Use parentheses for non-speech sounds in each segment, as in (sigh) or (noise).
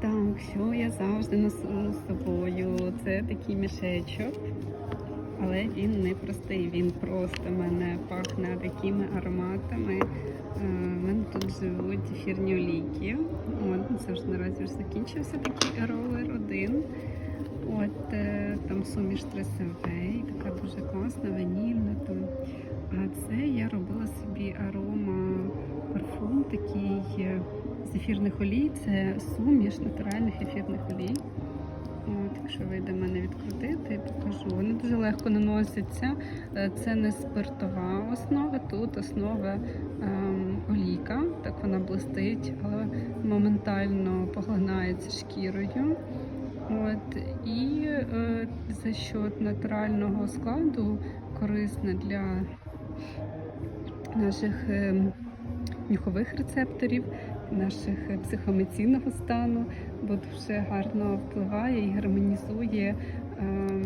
Так, що я завжди ношу з собою? Це такий мішечок, але він не простий, він просто мене пахне такими ароматами. Е, У мене тут живуть ефірні олійки. От, це вже наразі вже закінчився такий ролер один. От е, там суміш тресевей, така дуже класна, ванільна там. Такий е, з ефірних олій. Це суміш натуральних ефірних олій. От, якщо вийде мене відкрутити, покажу. Вони дуже легко наносяться. Е, Це не спиртова основа, тут основа ем, олійка, так вона блистить, але моментально поглинається шкірою. От, і е, за счет натурального складу корисне для наших е, нюхових рецепторів, наших е, психоемоційного стану, бо дуже гарно впливає і гармонізує ем,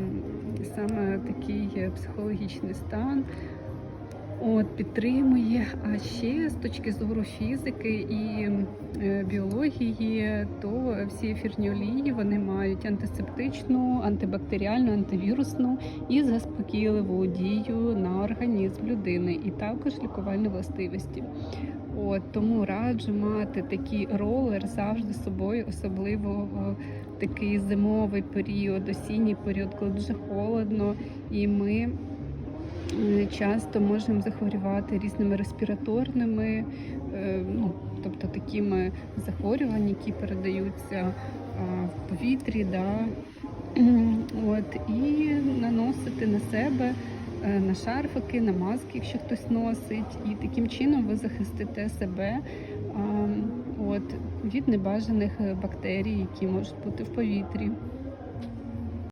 саме такий е, психологічний стан. От, підтримує. А ще з точки зору фізики і е, біології, то всі ефірні олії вони мають антисептичну, антибактеріальну, антивірусну і заспокійливу дію на організм людини, і також лікувальні властивості. От тому раджу мати такий ролер завжди з собою, особливо в такий зимовий період, осінній період, коли дуже холодно, і ми Е, часто можемо захворювати різними респіраторними, е, ну, тобто такими захворюваннями, які передаються в повітрі. Да? (clears throat) От, і наносити на себе е, на шарфики, на маски, якщо хтось носить, і таким чином ви захистите себе а, от, від небажаних е, бактерій, які можуть бути в повітрі.